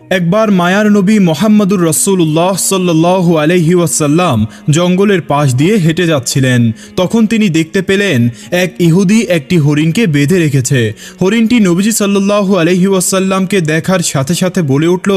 একবার মায়ার নবী মোহাম্মদুর রসুল্লাহ সাল্লাহ আলহি ওয়াসাল্লাম জঙ্গলের পাশ দিয়ে হেঁটে যাচ্ছিলেন। তখন তিনি দেখতে পেলেন এক ইহুদি একটি হরিণকে বেঁধে রেখেছে। হরিণটি নবীজি সাল্লাহ আলহি ওয়াসাল্লামকে দেখার সাথে সাথে বলে উঠল,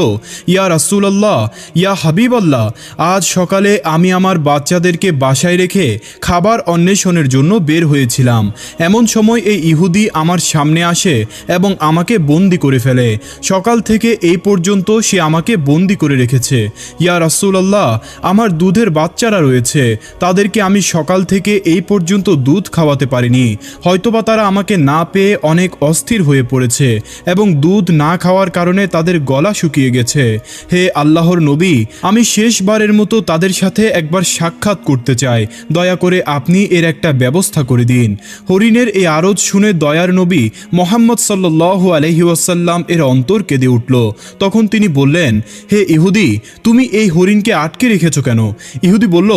ইয়া রাসুলাল্লাহ, ইয়া হাবিব আল্লাহ আজ সকালে আমি আমার বাচ্চাদেরকে বাসায় রেখে খাবার অন্বেষণের জন্য বের হয়েছিলাম। এমন সময় এই ইহুদি আমার সামনে আসে এবং আমাকে বন্দি করে ফেলে। সকাল থেকে এই পর্যন্ত সে আমাকে বন্দি করে রেখেছে। ইয়া রাসুলাল্লাহ, আমার দুধের বাচ্চারা রয়েছে। তাদেরকে আমি সকাল থেকে এই পর্যন্ত দুধ খাওয়াতে পারিনি। হয়তোবা তারা আমাকে না পেয়ে অনেক অস্থির হয়ে পড়েছে এবং দুধ না খাওয়ার কারণে তাদের গলা শুকিয়ে গেছে। হে আল্লাহর নবী, আমি শেষবারের মতো তাদের সাথে একবার সাক্ষাৎ করতে চাই। দয়া করে আপনি এর একটা ব্যবস্থা করে দিন। হরিণের এই আরজ শুনে দয়ার নবী মোহাম্মদ সাল্লাহ আলহি ওয়াসাল্লাম এর অন্তর কেঁদে উঠল। তখন তিনি বললেন, হে ইহুদি, তুমি এই হরিণকে আটকে রেখেছো কেন? ইহুদি বলল,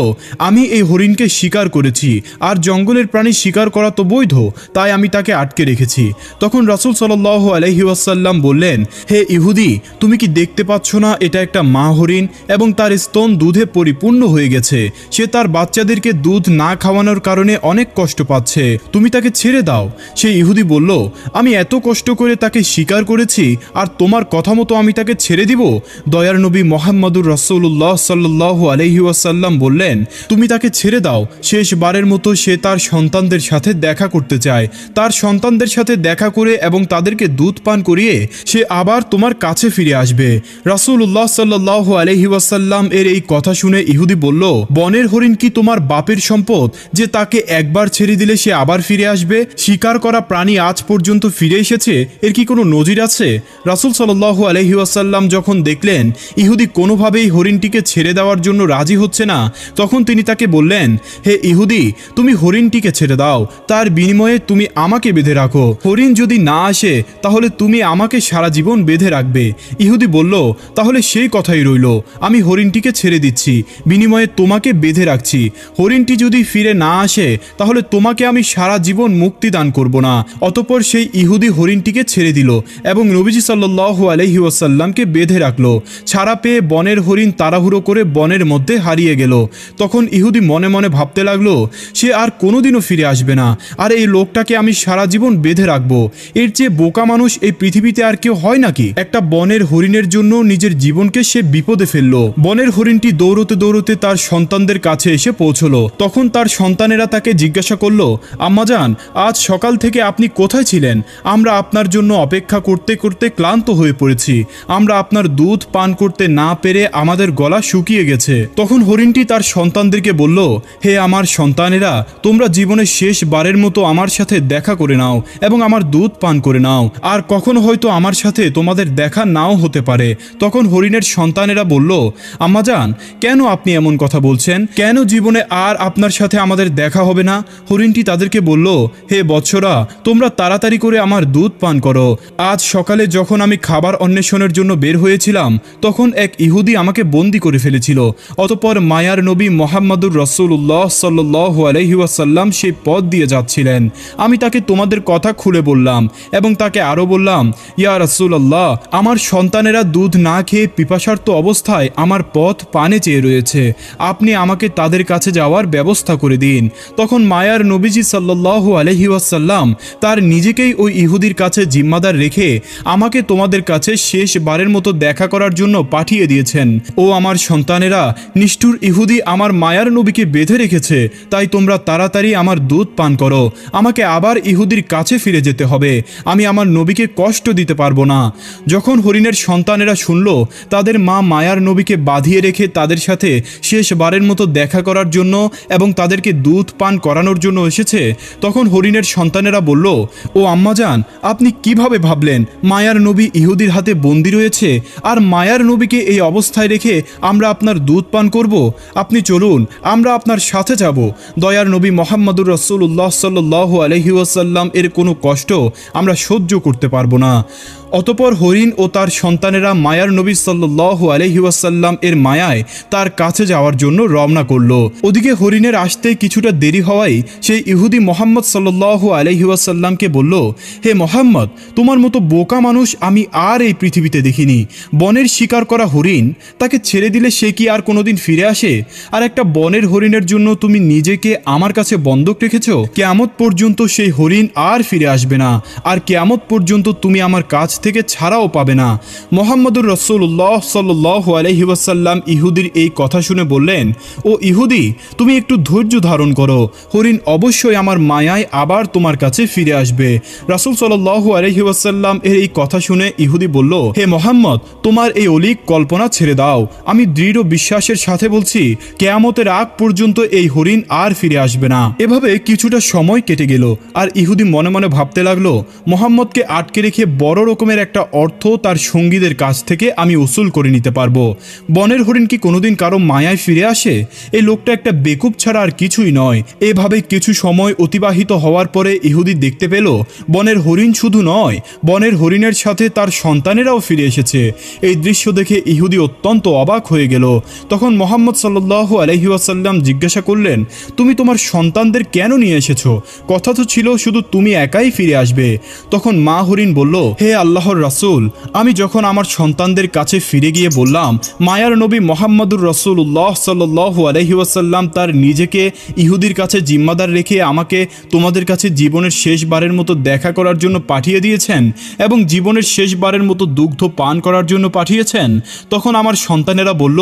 আমি এই হরিণকে শিকার করেছি, আর জঙ্গলের প্রাণী শিকার করা তো বৈধ, তাই আমি তাকে আটকে রেখেছি। তখন রাসুল সাল্লাহ আলহি ওয়াসাল্লাম বললেন, হে ইহুদি, তুমি কি দেখতে পাচ্ছ না এটা একটা মা হরিণ এবং তার স্তন দুধে পরিপূর্ণ হয়ে গেছে? সে তার বাচ্চাদেরকে দুধ না খাওয়ানোর কারণে অনেক কষ্ট পাচ্ছে, তুমি তাকে ছেড়ে দাও। সে ইহুদি বলল, আমি এত কষ্ট করে তাকে স্বীকার করেছি, আর তোমার কথা মতো আমি তাকে ছেড়ে দিব? দয়ার নবী মোহাম্মদুর রসুল্লাহ সাল্লাহ আলহি ওয়াসাল্লাম বললেন, তুমি তাকে ছেড়ে দাও। শেষবারের মতো সে তার সন্তানদের সাথে দেখা করতে চায়। তার সন্তানদের সাথে দেখা করে এবং তাদেরকে দুধ পান করিয়ে সে আবার তোমার কাছে ফিরে আসবে। রাসুল্লাহ সাল্লাহ আলহি ওয়াসাল্লাম এর এই কথা শুনে ইহুদি বলল, বনের হরিণ কি তোমার বাপের সম্পদ যে তাকে একবার ছেড়ে দিলে সে আবার ফিরে আসবে? শিকার করা প্রাণী আজ পর্যন্ত ফিরে এসেছে? এর কি কোনো নজির আছে? রাসুল সাল্লাহ আলহি ওয়াসাল্লাম যখন দেখলেন, ইহুদি কোনোভাবেই হরিণটিকে ছেড়ে দেওয়ার জন্য রাজি হচ্ছে না, তখন তিনি তাকে বললেন, হে ইহুদি, তুমি হরিণটিকে ছেড়ে দাও, তার বিনিময়ে তুমি আমাকে বেঁধে রাখো। হরিণ যদি না আসে, তাহলে তুমি আমাকে সারা জীবন বেঁধে রাখবে। ইহুদি বলল, তাহলে সেই কথাই রইল, আমি হরিণটিকে ছেড়ে দিচ্ছি, বিনিময়ে তোমাকে বেঁধে রাখছি। হরিণটি যদি ফিরে না আসে, তাহলে তোমাকে আমি সারা জীবন মুক্তি দান করব না। অতপর সেই ইহুদি হরিণটিকে ছেড়ে দিল এবং নবীজি সাল্লাহ আলহি ওয়াসাল্লামকে বেঁধে রাখল। ছাড়া পেয়ে বনের হরিণ তাড়াহুড়ো করে বনের মধ্যে হারিয়ে গেল। তখন ইহুদি মনে মনে ভাবতে লাগল, সে আর কোনোদিনও ফিরে আসবে না। আর এই লোকটাকে আমি সারা জীবন বেঁধে রাখব। এর চেয়ে বোকা মানুষ এই পৃথিবীতে আর কেউ হয় নাকি? একটা বনের হরিণের জন্য নিজের জীবনকে সে বিপদে ফেলল। বনের হরিণটি দৌড়তে দৌড়তে তার সন্তানদের কাছে এসে পৌঁছলো। তখন তার সন্তানেরা তাকে জিজ্ঞাসা করল আম্মাজান আজ সকাল থেকে আপনি কোথায় ছিলেন? আমরা আপনার জন্য অপেক্ষা করতে করতে ক্লান্ত হয়ে পড়েছি। আমরা আপনার দুধ পান করতে না পেরে আমাদের গলা শুকিয়ে গেছে। তখন হরিণটি তার সন্তানদেরকে বলল, হে আমার সন্তানেরা, তোমরা জীবনের শেষ বারের মতো আমার সাথে দেখা করে নাও এবং আমার দুধ পান করে নাও। আর কখনো হয়তো আমার সাথে তোমাদের দেখা নাও হতে পারে। তখন হরিণের সন্তানেরা বলল আম্মাজান কেন আপনি এমন কথা বলছেন? কেন জীবনে আর আপনার সাথে আমাদের দেখা হবে না? হরিণটি তাদেরকে বলল, হে বৎসরা, তোমরা তাড়াতাড়ি করে আমার দুধ পান করো। আজ সকালে যখন আমি খাবার অন্বেষণের জন্য বের হয়েছিলাম, তখন এক ইহুদি আমাকে বন্দি করে ফেলেছিল। অতপর মায়ার নবী মোহাম্মদুর রসুল্লাহ সাল্লাহ আলহিউসাল্লাম সেই পথ দিয়ে যাচ্ছিলেন। আমি তাকে তোমাদের কথা খুলে বললাম এবং তাকে আরও বললাম, ইয়া রসুল্লাহ আমার সন্তানেরা দুধ না খেয়ে পিপাসার্ত অবস্থায় আমার পথ পানে চেয়ে রয়েছে। আপনি আমাকে তাদের কাছে যাওয়ার ব্যবস্থা করে দিন। তখন মায়ার নবীজি সাল্লাহ আলহিউসাল্লাম তার নিজেকেই ওই ইহুদির কাছে জিম্মাদার রেখে আমাকে তোমাদের কাছে শেষবারের মতো দেখা করার জন্য পাঠিয়ে দিয়েছেন। ও আমার সন্তানেরা, নিষ্ঠুর ইহুদি আমার মায়ার নবীকে বেঁধে রেখেছে, তাই তোমরা তাড়াতাড়ি আমার দুধ পান করো। আমাকে আবার ইহুদির কাছে ফিরে যেতে হবে। আমি আমার নবীকে কষ্ট দিতে পারব না। যখন হরিণের সন্তানেরা শুনল, তাদের মা মায়ার নবীকে বাঁধিয়ে রেখে তাদের সাথে শেষবারের মতো দেখা করার জন্য এবং তাদেরকে দুধ পান করানোর জন্য এসেছে, তখন হরিণের সন্তানেরা বলল, ও আম্মাজান, আপনি কীভাবে ভাবলেন, মায়ার নবী ইহুদির হাতে বন্দি রয়েছে আর মায়ার নবীকে এই অবস্থায় রেখে আমরা আপনার দুধ পান করব। আপনি চলুন, আমরা আপনার সাথে যাব। দয়ার নবী মোহাম্মদুর রসুল্লাহ সাল্লু আলহিউসাল্লাম এর কোনো কষ্ট আমরা সহ্য করতে পারব না। অতপর হরিণ ও তার সন্তানেরা মায়ার নবী সাল্লু আলহিউসাল্লাম এর মায়ায় তার কাছে যাওয়ার জন্য রওনা করল। ওদিকে হরিণের আসতে কিছুটা দেরি হওয়ায় সেই ইহুদি মোহাম্মদ সাল্লু আলহিউসাল্লামকে বলল, হে মোহাম্মদ, তোমার মতো বোকা মানুষ আমি আর এই পৃথিবীতে দেখিনি। বনের শিকার করা হরিণ, তাকে ছেড়ে দিলে সে কি আর কোনোদিন ফিরে আসে? আর একটা বনের হরিণের জন্য তুমি নিজেকে আমার কাছে বন্ধক রেখেছ? কেয়ামত পর্যন্ত সেই হরিণ আর ফিরে আসবে না। আর কেয়ামত পর্যন্ত তুমি আমার কাছ থেকে ছাড়াও পাবে না। মোহাম্মদুর রসুল্লাহ সাল্লাহ আলহিবাসাল্লাম ইহুদির এই কথা শুনে বললেন, ও ইহুদি, তুমি একটু ধৈর্য ধারণ করো। হরিণ অবশ্যই আমার মায়ায় আবার তোমার কাছে ফিরে আসবে। রাসুল সাল্লাহ আলহিবাসাল্লাম এর এই কথা শুনে ইহুদি বলল, হে মোহাম্মদ, তোমার এই অলিক কল্পনা ছেড়ে দাও। আমি দৃঢ় বিশ্বাসের সাথে বলছি, কেয়ামতের আগ পর্যন্ত এই হরিণ আর ফিরে আসবে না। এভাবে কিছুটা সময় কেটে গেল, আর ইহুদি মনে মনে ভাবতে লাগল, মোহাম্মদকে আটকে রেখে বড় রকমের একটা অর্থ তার সঙ্গীদের কাছ থেকে আমি উসুল করে নিতে পারব। বনের হরিণ কি কোনোদিন কারও মায়ায় ফিরে আসে? এই লোকটা একটা বেকুব ছাড়া আর কিছুই নয়। এভাবে কিছু সময় অতিবাহিত হওয়ার পরে ইহুদি দেখতে পেল, বনের হরিণ শুধু নয়, বনের হরিণের সাথে তার সন্তানেরাও ফিরে এসেছে। এই দৃশ্য দেখে ইহুদি অত্যন্ত অবাক হয়ে গেল। তখন মোহাম্মদ সাল্লাহ আলহিউসাল্লাম জিজ্ঞাসা করলেন, তুমি তোমার সন্তানদের কেন নিয়ে এসেছ? কথা তো ছিল শুধু তুমি একাই ফিরে আসবে। তখন মা হরিণ বলল, হে আল্লাহর রাসূল, আমি যখন আমার সন্তানদের কাছে ফিরে গিয়ে বললাম, মায়ার নবী মোহাম্মদুর রসুল্লাহ সাল্লাহ আলহিউসাল্লাম তার নিজেকে ইহুদির কাছে জিম্মাদার রেখে আমাকে তোমাদের কাছে জীবনের শেষবারের মতো দেখা করার জন্য পাঠিয়ে দিয়েছেন এবং জীবনের শেষবারের মতো দুগ্ধ পান করার জন্য পাঠিয়েছেন? তখন আমার সন্তানেরা বলল,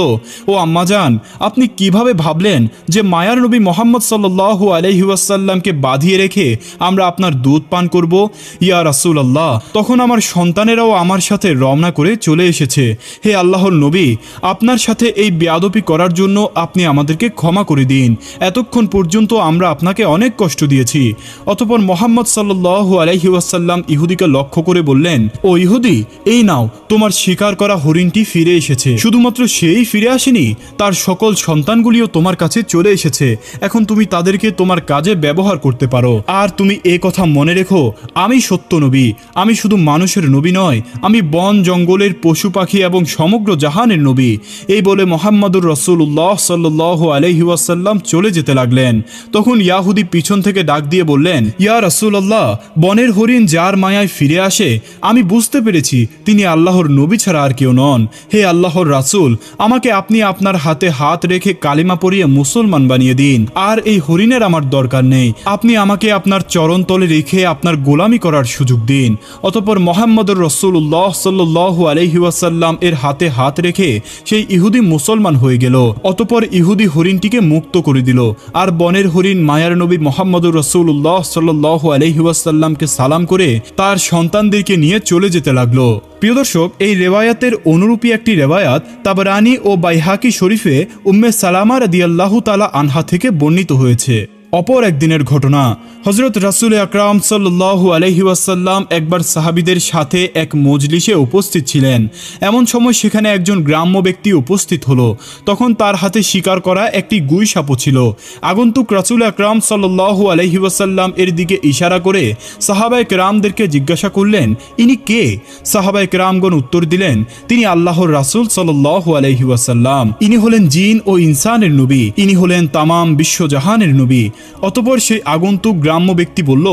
ও আম্মাজান আপনি কীভাবে ভাবলেন যে মায়ার নবী মোহাম্মদ সাল্লাহ আলহিউসাল্লামকে বাঁধিয়ে রেখে আমরা আপনার দুধ পান করব? ইয়া রাসুল আল্লাহ তখন আমার সন্তানেরাও আমার সাথে রওনা করে চলে এসেছে। হে আল্লাহর নবী, আপনার সাথে এই বেয়াদপি করার জন্য আপনি আমাদেরকে ক্ষমা করে দিন। এতক্ষণ পর্যন্ত আমরা আপনাকে অনেক কষ্ট দিয়েছি। অতপর মোহাম্মদ সাল্লু আলহিউসাল্লাম ইহুদিকে লক্ষ্য করে বললেন, ও ইহুদি, এই নাও, তোমার শিকার করা হরিণটি ফিরে এসেছে। শুধুমাত্র সেই ফিরে আসেনি, তার সকল সন্তানগুলিও তোমার কাছে চলে এসেছে। এখন তুমি তাদেরকে তোমার কাজে ব্যবহার করতে পারো। আর তুমি এ কথা মনে রেখো, আমি সত্য নবী, আমি শুধু মানুষের নবী নয়, আমি বন জঙ্গলের পশু পাখি এবং সমগ্র জাহানের নবী। এই বলে মোহাম্মদুর রসুল্লাহ সাল্লাহ আলহিউসাল্লাম চলে যেতে লাগলেন। তখন ইয়াহুদি পিছন থেকে ডাক দিয়ে বললেন, ইয়া রসুল্লাহ বনের হরিণ যার মায়ায় ফিরে আসে, আমি বুঝতে পেরেছি তিনি আল্লাহর নবী ছাড়া আর কেউ নন। হে আল্লাহর রাসূল, আমাকে আপনি আপনার হাতে হাত রেখে কালিমা পরিয়ে মুসলমান বানিয়ে দিন, আর এই হরিণের আমার দরকার নেই। আপনি আমাকে আপনার চরণতলে রেখে আপনার গোলামি করার সুযোগ দিন। অতপর মোহাম্মদুর রসুল্লাহ সাল্লু আলহিউসাল্লাম এর হাতে হাত রেখে সেই ইহুদি মুসলমান হয়ে গেল। অতপর ইহুদি হরিণটিকে মুক্ত করে দিল আর বনের হরিণ মায়ার নবী মোহাম্মদুর রসুল্লাহ সাল্লু আলহিউসাল্লামকে সালাম করে তার সন্তানদেরকে নিয়ে চলে যেতে লাগল। প্রিয় দর্শক, এই রেওয়ায়াতের অনুরূপী একটি রেওয়ায়াত তাবরানি ও বাইহাকি শরীফে উম্মে সালামা রাদিয়াল্লাহু তালা আনহা থেকে বর্ণিত হয়েছে। অপর একদিনের ঘটনা। হজরত রাসুল আকরাম সাল্লু আলহি ওয়াসাল্লাম একবার সাহাবিদের সাথে এক মজলিসে উপস্থিত ছিলেন। এমন সময় সেখানে একজন গ্রাম্য ব্যক্তি উপস্থিত হলো। তখন তার হাতে শিকার করা একটি গুই সাপও ছিল। আগন্তুক রাসুল আকরাম সাল্লু আলহি ওয়াসাল্লাম এর দিকে ইশারা করে সাহাবায় কেরামদেরকে জিজ্ঞাসা করলেন, ইনি কে? সাহাবায় কেরামগণ উত্তর দিলেন, তিনি আল্লাহর রাসুল সাল্লু আলহি ওয়াসাল্লাম। ইনি হলেন জিন ও ইনসানের নবী। ইনি হলেন তামাম বিশ্বজাহানের নবী। অতপর সেই আগন্তুক গ্রাম্য ব্যক্তি বলল,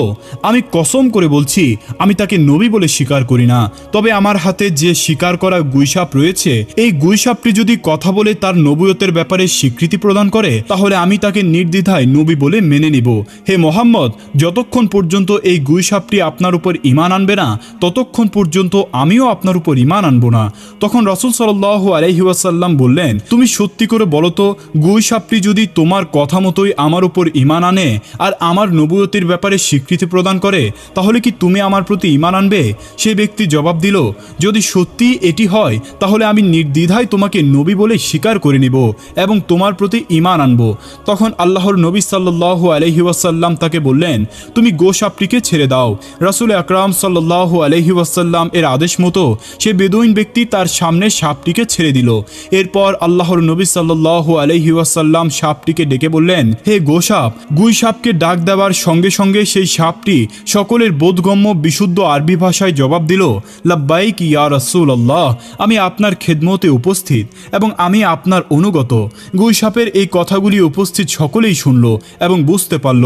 আমি কসম করে বলছি, আমি তাকে নবী বলে স্বীকার করি না। তবে আমার হাতে যে স্বীকার করা গুইসাপ রয়েছে, এই গুইসাপটি যদি কথা বলে তার নবুয়তের ব্যাপারে স্বীকৃতি প্রদান করে, তাহলে আমি তাকে নির্দ্বিধায় নবী বলে মেনে নিব। হে মোহাম্মদ, যতক্ষণ পর্যন্ত এই গুইসাপটি আপনার উপর ইমান আনবে না, ততক্ষণ পর্যন্ত আমিও আপনার উপর ইমান আনব না। তখন রসুল সাল্লাহ আলহিউসাল্লাম বললেন, তুমি সত্যি করে বলো তো, গুইসাপটি যদি তোমার কথা মতোই আমার উপর ইমান আনে আর আমার নবুয়তির ব্যাপারে স্বীকৃতি প্রদান করে, তাহলে কি তুমি আমার প্রতি ইমান আনবে? সে ব্যক্তি জবাব দিল, যদি সত্যি এটি হয়, তাহলে আমি নির্দ্বিধায় তোমাকে নবী বলে স্বীকার করে নিব এবং তোমার প্রতি ইমান আনব। তখন আল্লাহর নবী সাল্লাহ আলহি ওয়াসাল্লাম তাকে বললেন, তুমি গোসাপটিকে ছেড়ে দাও। রাসুল আকরাম সাল্লাহ আলহি ওয়াসাল্লাম এর আদেশ মতো সে বেদুইন ব্যক্তি তার সামনে সাপটিকে ছেড়ে দিল। এরপর আল্লাহর নবী সাল্লাহ আলহি ওয়াসাল্লাম সাপটিকে ডেকে বললেন, হে গোসাপ গুই সাপকে ডাক দেওয়ার সঙ্গে সঙ্গে সেই সাপটি সকলের বোধগম্য বিশুদ্ধ আরবি ভাষায় জবাব দিল, লাব্বাইক ইয়া রসুল আল্লাহ আমি আপনার খেদমতে উপস্থিত এবং আমি আপনার অনুগত। গুই সাপের এই কথাগুলি উপস্থিত সকলেই শুনল এবং বুঝতে পারল।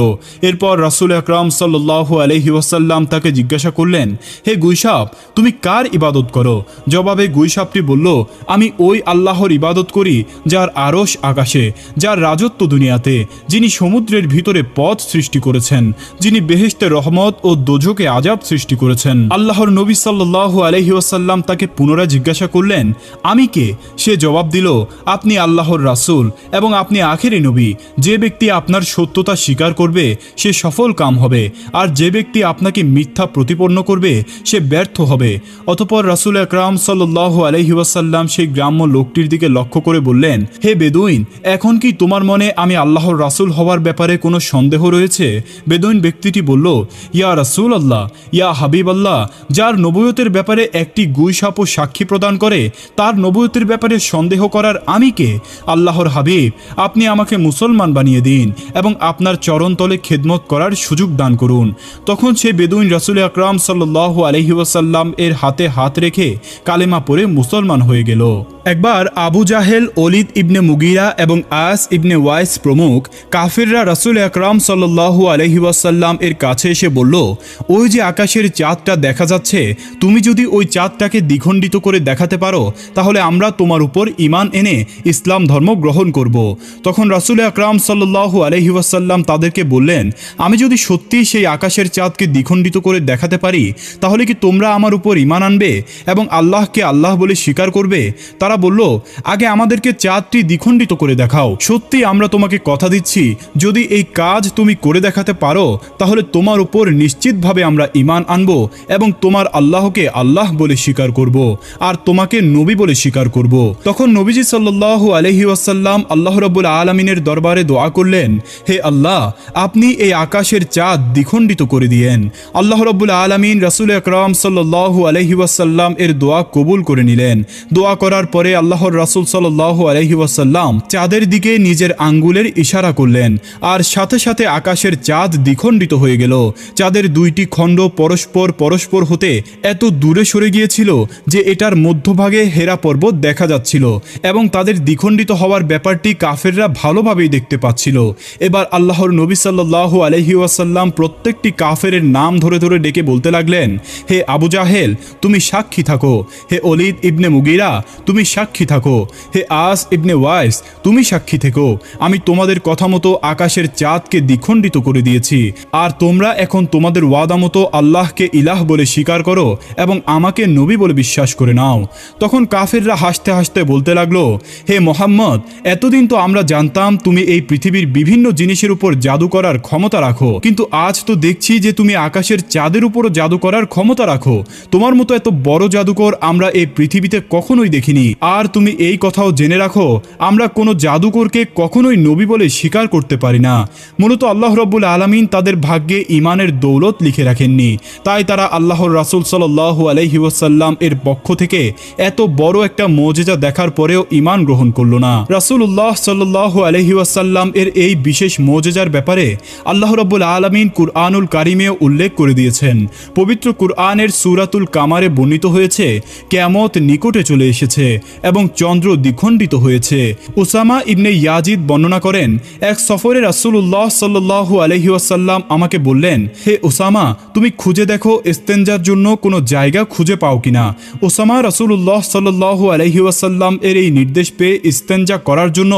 এরপর রাসুল আকরাম সাল্লাহ আলহি ওয়াসাল্লাম তাকে জিজ্ঞাসা করলেন, হে গুইসাপ তুমি কার ইবাদত করো? জবাবে গুইসাপটি বলল, আমি ওই আল্লাহর ইবাদত করি, যার আরশ আকাশে, যার রাজত্ব দুনিয়াতে, যিনি সমুদ্রের ভিতরে পথ সৃষ্টি করেছেন, যিনি বেহেশতে রহমত ও দোজকে আজাব সৃষ্টি করেছেন। আল্লাহর নবী সাল্লাহ আলহি ওয়াসাল্লাম তাকে পুনরায় জিজ্ঞাসা করলেন, আমি কে? সে জবাব দিল, আপনি আল্লাহর রাসূল এবং আপনি আখেরি নবী। যে ব্যক্তি আপনার সত্যতা স্বীকার করবে, সে সফল কাম হবে। আর যে ব্যক্তি আপনাকে মিথ্যা প্রতিপন্ন করবে, সে ব্যর্থ হবে। অতপর রাসূল আকরাম সাল্লাহ আলহি ওয়াসাল্লাম সেই গ্রাম্য লোকটির দিকে লক্ষ্য করে বললেন, হে বেদুইন, এখন কি তোমার মনে আমি আল্লাহর রাসূল হওয়ার ব্যাপারে কোনো সন্দেহ রয়েছে? বেদুইন ব্যক্তিটি বলল, ইয়া রাসূল আল্লাহ ইয়া হাবিব আল্লাহ যার নবুয়তের ব্যাপারে একটি গুই সাপও সাক্ষী প্রদান করে, তার নবুয়তের ব্যাপারে সন্দেহ করার আমি কে? আল্লাহর হাবিব, আপনি আমাকে মুসলমান বানিয়ে দিন এবং আপনার চরণতলে খেদমত করার সুযোগ দান করুন। তখন সে বেদুইন রাসুল আকরাম সাল্লাহ আলহি ওয়াসাল্লাম এর হাতে হাত রেখে কালেমা পরে মুসলমান হয়ে গেল। একবার আবু জাহেল অলিদ ইবনে মুগিরা এবং আয়াস ইবনে ওয়াইস প্রমুখ কাফিররা রাসুল আকরাম সাল্লাহু আলহি ওয়াসাল্লাম এর কাছে এসে বলল, ওই যে আকাশের চাঁদটা দেখা যাচ্ছে, তুমি যদি ওই চাঁদটাকে দ্বিখণ্ডিত করে দেখাতে পারো, তাহলে আমরা তোমার উপর ইমান এনে ইসলাম ধর্ম গ্রহণ করব। তখন রাসুল আকরাম সাল্লাহু আলহি ওয়াসাল্লাম তাদেরকে বললেন, আমি যদি সত্যি সেই আকাশের চাঁদকে দ্বিখণ্ডিত করে দেখাতে পারি, তাহলে কি তোমরা আমার উপর ইমান আনবে এবং আল্লাহকে আল্লাহ বলে স্বীকার করবে? তারা বলল, আগে আমাদেরকে চাঁদটি দ্বিখণ্ডিত করে দেখাও। সত্যি আমরা তোমাকে কথা দিচ্ছি, যদি এই কাজ তুমি করে দেখাতে পারো, তাহলে তোমার উপর নিশ্চিতভাবে আমরা ইমান আনব এবং তোমার আল্লাহকে আল্লাহ বলে স্বীকার করব আর তোমাকে নবী বলে স্বীকার করব। তখন নবীজি সাল্লাহ আলহি ওয়াসাল্লাম আল্লাহ রব্বুল আলমিনের দরবারে দোয়া করলেন, হে আল্লাহ, আপনি এই আকাশের চাঁদ দ্বিখণ্ডিত করে দিয়েন। আল্লাহ রব্বুল আলমিন রাসুল আকরাম সাল্লাহ আলহি ওয়াসাল্লাম এর দোয়া কবুল করে নিলেন। দোয়া করার পরে আল্লাহর রাসুল সাল্লাহ আলহি ওয়াসাল্লাম চাঁদের দিকে নিজের আঙ্গুলের ইশারা করলেন, আর সাথে সাথে আকাশের চাঁদ দ্বিখণ্ডিত হয়ে গেল। চাঁদের দুইটি খণ্ড পরস্পর পরস্পর হতে এত দূরে সরে গিয়েছিল যে এটার মধ্যভাগে হেরা পর্বত দেখা যাচ্ছিল এবং তাদের দ্বিখণ্ডিত হওয়ার ব্যাপারটি কাফেররা ভালোভাবেই দেখতে পাচ্ছিল। এবার আল্লাহর নবী সাল্লাহ আলহি ওয়াসাল্লাম প্রত্যেকটি কাফের নাম ধরে ধরে ডেকে বলতে লাগলেন, হে আবু জাহেল, তুমি সাক্ষী থাকো। হে অলিদ ইবনে মুগিরা, তুমি সাক্ষী থাকো। হে আস ইবনে ওয়াইস, তুমি সাক্ষী থেকো। আমি তোমাদের কথা মতো আকাশের চাঁদকে দ্বিখণ্ডিত করে দিয়েছি। আর তোমরা এখন তোমাদের ওয়াদা মতো আল্লাহকে ইলাহ বলে স্বীকার করো এবং আমাকে নবী বলে বিশ্বাস করে নাও। তখন কাফেররা হাসতে হাসতে বলতে লাগল, হে মোহাম্মদ, এতদিন তো আমরা জানতাম তুমি এই পৃথিবীর বিভিন্ন জিনিসের উপর জাদু করার ক্ষমতা রাখো। কিন্তু আজ তো দেখছি যে তুমি আকাশের চাঁদের উপরও জাদু করার ক্ষমতা রাখো। তোমার মতো এত বড় জাদুকর আমরা এই পৃথিবীতে কখনোই দেখিনি। আর তুমি এই কথাও জেনে রাখো, আমরা কোনো জাদুকরকে কখনোই নবী বলে স্বীকার করতে পারি না। মূলত আল্লাহ রব্বুল আলমিন তাদের ভাগ্যে ইমানের দৌলত লিখে রাখেননি। তাই তারা আল্লাহর রাসুল সাল্লাহ আলহি ওয়াসাল্লাম এর পক্ষ থেকে এত বড় একটা মজেজা দেখার পরেও ইমান গ্রহণ করল না। রাসুল্লাহ সাল্লাহ আলহি ওয়াসাল্লাম এর এই বিশেষ মজেজার ব্যাপারে আল্লাহ রব্বুল আলমিন কুরআনুল কারিমেও উল্লেখ করে দিয়েছেন। পবিত্র কুরআনের সুরাতুল কামারে বর্ণিত হয়েছে, কেয়ামত নিকটে চলে এসেছে এবং চন্দ্র দ্বিখণ্ডিত হয়েছে। উসামা ইবনে ইয়াজিদ বর্ণনা করেন, এক সফরে রাসুল্লাহ সাল্লু আলহি ওয়াসাল্লাম আমাকে বললেন, হে ওসামা, তুমি খুঁজে দেখো ইস্তেঞ্জার জন্য কোনো জায়গা খুঁজে পাও কিনা? ওসামা রাসুল্লাহ সাল্লু আলহি ওয়াসাল্লাম এর এই নির্দেশ পেয়ে ইস্তেঞ্জা করার জন্য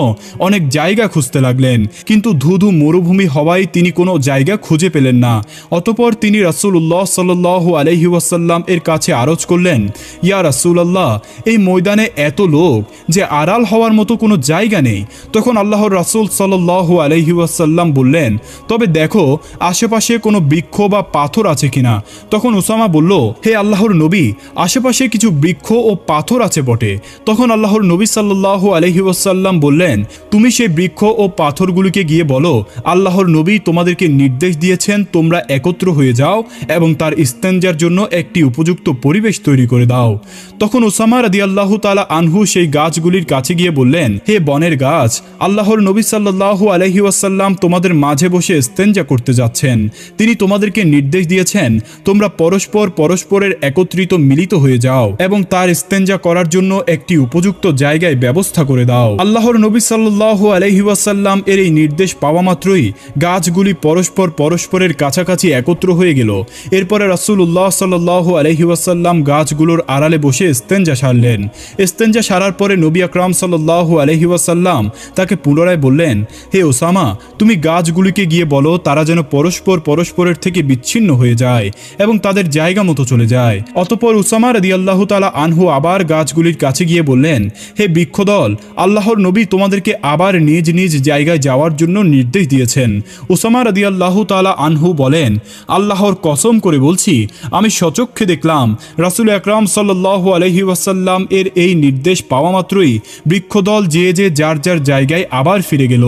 অনেক জায়গা খুঁজতে লাগলেন। কিন্তু ধুধু মরুভূমি হওয়ায় তিনি কোনো জায়গা খুঁজে পেলেন না। অতপর তিনি রাসুল্লাহ সাল্লাহ আলহি ওয়াসাল্লাম এর কাছে আরজ করলেন, ইয়া রাসুলাল্লাহ, এই ময়দানে এত লোক যে আড়াল হওয়ার মতো কোনো জায়গা নেই। তখন আল্লাহর রাসুল সাল্লাহ আলহি ওয়াসাল্লাম বললেন, তবে দেখো, আশেপাশে কোনো বৃক্ষ বা পাথর আছে কিনা? তখন উসামা বলল, হে আল্লাহর নবী, আশেপাশে কিছু বৃক্ষ ও পাথর আছে বটে। তখন আল্লাহর নবী সাল্লাহ আলহি ওয়াসাল্লাম বললেন, তুমি সেই বৃক্ষ ও পাথরগুলিকে গিয়ে বলো, আল্লাহর নবী তোমাদেরকে নির্দেশ দিয়েছেন তোমরা একত্র হয়ে যাও এবং তার ইস্তেঞ্জার জন্য একটি উপযুক্ত পরিবেশ তৈরি করে দাও। তখন ওসামা রাদি আল্লাহ তালা আনহু সেই গাছগুলির কাছে গিয়ে বললেন, হে বনের গাছ, আল্লাহর নবী সাল্লাল্লাহু আলহি ওয়াসাল্লাম তোমাদের মাঝে বসে স্তেঞ্জা করতে যাচ্ছেন। তিনি তোমাদেরকে নির্দেশ দিয়েছেন, তোমরা পরস্পর পরস্পরের একত্রিত মিলিত হয়ে যাও এবং তার স্তেঞ্জা করার জন্য একটি উপযুক্ত জায়গায় ব্যবস্থা করে দাও। আল্লাহর নবী সাল্লাল্লাহু আলহি ওয়াসাল্লাম এর এই নির্দেশ পাওয়া মাত্রই গাছগুলি পরস্পর পরস্পরের কাছাকাছি একত্র হয়ে গেল। এরপরে রাসূলুল্লাহ সাল্লাল্লাহু আলহি ওয়াসাল্লাম গাছগুলোর আড়ালে বসে স্তেঞ্জা সারলেন। স্তেঞ্জা সারার পরে নবী আকরাম সাল্লাল্লাহু আলহি ওয়াসাল্লাম তাকে পুনরায় বললেন, হে ওসামা তুমি গাছগুলিকে গিয়ে বলো, তারা যেন পরস্পর পরস্পরের থেকে বিচ্ছিন্ন হয়ে যায় এবং তাদের জায়গা মতো চলে যায়। অতপর উসামা আল্লাহ তালা আনহু আবার গাছগুলির কাছে গিয়ে বললেন, হে বৃক্ষদল, আল্লাহর নবী তোমাদেরকে আবার নিজ নিজ জায়গায় যাওয়ার জন্য নির্দেশ দিয়েছেন। উসামা আল্লাহ তালা আনহু বলেন, আল্লাহর কসম করে বলছি, আমি সচক্ষে দেখলাম রাসুল আকরাম সাল্লাহ আলহি ওয়াসাল্লাম এর এই নির্দেশ পাওয়া মাত্রই বৃক্ষদল যে যে যার যার জায়গায় আবার ফিরে গেল।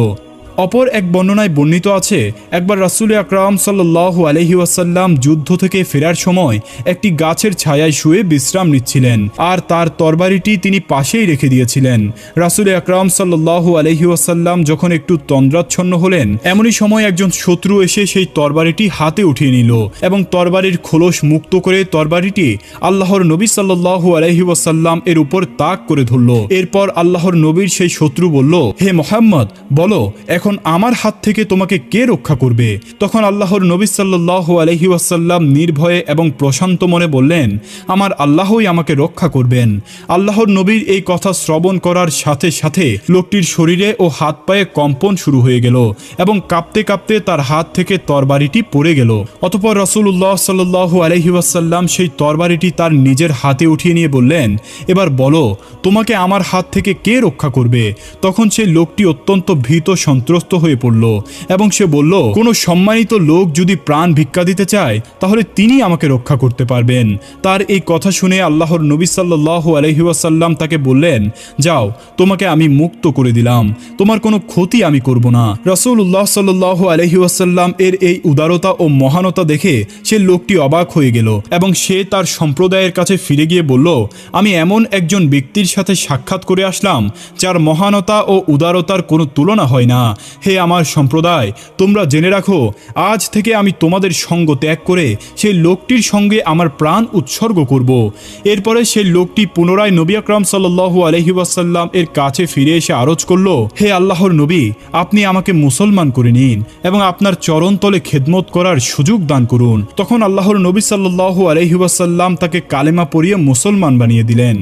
অপর এক বর্ণনায় বর্ণিত আছে, একবার রাসুল আকরাম সাল্লাহ আলহি ওয়াসাল্লাম যুদ্ধ থেকে ফেরার সময় একটি গাছের ছায়ায় শুয়ে বিশ্রাম নিচ্ছিলেন, আর তার তরবারিটি তিনি পাশেই রেখে দিয়েছিলেন। রাসুল আকরাম সাল্লাহ আলহি ওয়াসাল্লাম যখন একটু তন্দ্রাচ্ছন্ন হলেন, এমনই সময় একজন শত্রু এসে সেই তরবারিটি হাতে উঠিয়ে নিল এবং তরবারির খোলস মুক্ত করে তরবারিটি আল্লাহর নবী সাল্লাহু আলহি ওয়াসাল্লাম এর উপর তাক করে ধরল। এরপর আল্লাহর নবীর সেই শত্রু বলল, হে মোহাম্মদ, বলো, এখন আমার হাত থেকে তোমাকে কে রক্ষা করবে? তখন আল্লাহর নবী সাল্লাহ আলহি ওয়াসাল্লাম নির্ভয়ে এবং প্রশান্ত মনে বললেন, আমার আল্লাহই আমাকে রক্ষা করবেন। আল্লাহর নবীর এই কথা শ্রবণ করার সাথে সাথে লোকটির শরীরে ও হাত পায়ে কম্পন শুরু হয়ে গেল এবং কাঁপতে কাঁপতে তার হাত থেকে তরবারিটি পড়ে গেল। অতপর রসুল্লাহ সাল্লাহ আলহি ওয়াসাল্লাম সেই তরবারিটি তার নিজের হাতে উঠিয়ে নিয়ে বললেন, এবার বলো, তোমাকে আমার হাত থেকে কে রক্ষা করবে? তখন সেই লোকটি অত্যন্ত ভীত সন্ত্রস্ত হয়ে পড়ল এবং সে বলল, কোনো সম্মানিত লোক যদি প্রাণ ভিক্ষা দিতে চায়, তাহলে তিনি আমাকে রক্ষা করতে পারবেন। তার এই কথা শুনে আল্লাহর নবী সাল্লাহ আলহিউসাল্লাম তাকে বললেন, যাও, তোমাকে আমি মুক্ত করে দিলাম, তোমার কোনো ক্ষতি আমি করব না। রসুল্লাহ সাল্লাহ আলহিউসাল্লাম এর এই উদারতা ও মহানতা দেখে সে লোকটি অবাক হয়ে গেল এবং সে তার সম্প্রদায়ের কাছে ফিরে গিয়ে বলল, আমি এমন একজন ব্যক্তির সাথে সাক্ষাৎ করে আসলাম, যার মহানতা ও উদারতার কোনো তুলনা হয় না। হে আমার সম্প্রদায়, তোমরা জেনে রাখো, আজ থেকে আমি তোমাদের সঙ্গ ত্যাগ করে সেই লোকটির সঙ্গে আমার প্রাণ উৎসর্গ করব। এরপরে সেই লোকটি পুনরায় নবী আকরাম সাল্লু আলহি ওয়াসাল্লাম এর কাছে ফিরে এসে আরজ করল, হে আল্লাহর নবী, আপনি আমাকে মুসলমান করে নিন এবং আপনার চরণতলে খেদমত করার সুযোগ দান করুন। তখন আল্লাহর নবী সাল্লু আলহি ওয়াসাল্লাম তাকে কালেমা পরিয়ে মুসলমান বানিয়ে দিলেন।